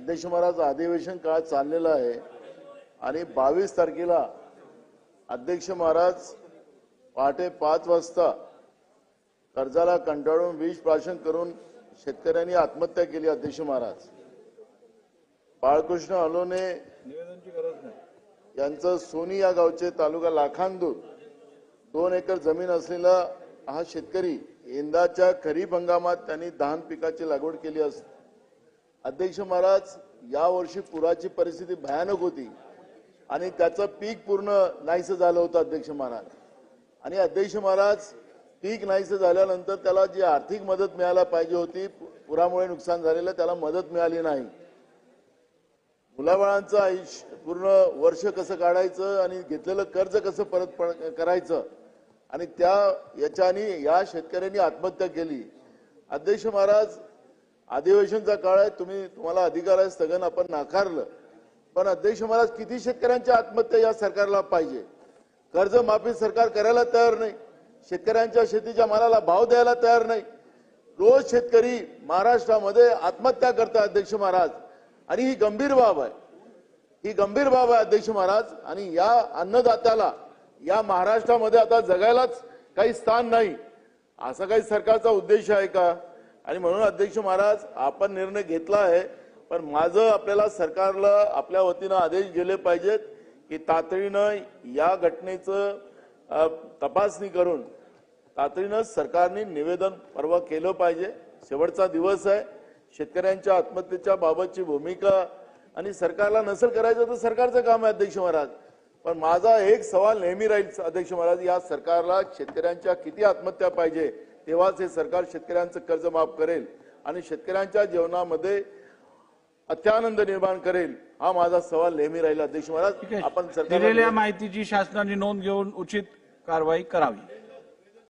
अध्यक्ष महाराज अधिवेशन काळ चाललेलं आहे. आणि बावीस तारखेला अध्यक्ष महाराज पहाटे पाच वाजता कर्जाला कंटाळून विष प्राशन करून शेतकऱ्यांनी आत्महत्या केली अध्यक्ष महाराज. बाळकृष्ण अलोने यांचं सोनी या गावचे तालुका लाखांदूर दोन एकर जमीन असलेला हा शेतकरी यंदाच्या खरीप हंगामात त्यांनी धान पिकाची लागवड केली असते अध्यक्ष महाराज यावर्षी पुराची परिस्थिती भयानक होती आणि त्याचं पीक पूर्ण नाहीसं झालं होतं अध्यक्ष महाराज. आणि अध्यक्ष महाराज पीक नाहीसं झाल्यानंतर त्याला जी आर्थिक मदत मिळायला पाहिजे होती पुरामुळे नुकसान झालेलं त्याला मदत मिळाली नाही. मुलाबाळांचं आयुष्य पूर्ण वर्ष कसं काढायचं आणि घेतलेलं कर्ज कसं परत करायचं आणि त्या याच्याने या शेतकऱ्यांनी आत्महत्या केली. अध्यक्ष महाराज अधिवेशनचा काळ आहे तुम्ही तुम्हाला अधिकार आहे स्थगन आपण नाकारलं. पण अध्यक्ष महाराज किती शेतकऱ्यांच्या आत्महत्या या सरकारला पाहिजे? कर्जमाफी सरकार करायला तयार नाही. शेतकऱ्यांच्या शेतीच्या मालाला भाव द्यायला तयार नाही. रोज शेतकरी महाराष्ट्रामध्ये आत्महत्या करतात अध्यक्ष महाराज. आणि ही गंभीर बाब आहे. ही गंभीर बाब आहे अध्यक्ष महाराज. आणि या अन्नदात्याला या महाराष्ट्रामध्ये आता जगायलाच काही स्थान नाही. असा काही सरकारचा उद्देश आहे का? आणि म्हणून अध्यक्ष महाराज आपण निर्णय घेतला आहे पण माझं आपल्याला सरकारला आपल्या वतीनं आदेश गेले पाहिजेत की तातडीनं या घटनेचं तपासणी करून तातडीनं सरकारने निवेदन परवा केलं पाहिजे. शेवटचा दिवस आहे. शेतकऱ्यांच्या आत्महत्येच्या बाबतची भूमिका आणि सरकारला नसेल करायचं तर सरकारचं काम आहे अध्यक्ष महाराज. पण माझा एक सवाल नेहमी राहील अध्यक्ष महाराज या सरकारला शेतकऱ्यांच्या किती आत्महत्या पाहिजे? तेव्हाच हे सरकार शेतकऱ्यांचं कर्ज माफ करेल आणि शेतकऱ्यांच्या जीवनामध्ये अत्यानंद निर्माण करेल हा माझा सवाल नेहमी राहील. अध्यक्ष ठीक महाराज आपण दिलेल्या माहितीची शासनाने नोंद घेऊन उचित कारवाई करावी.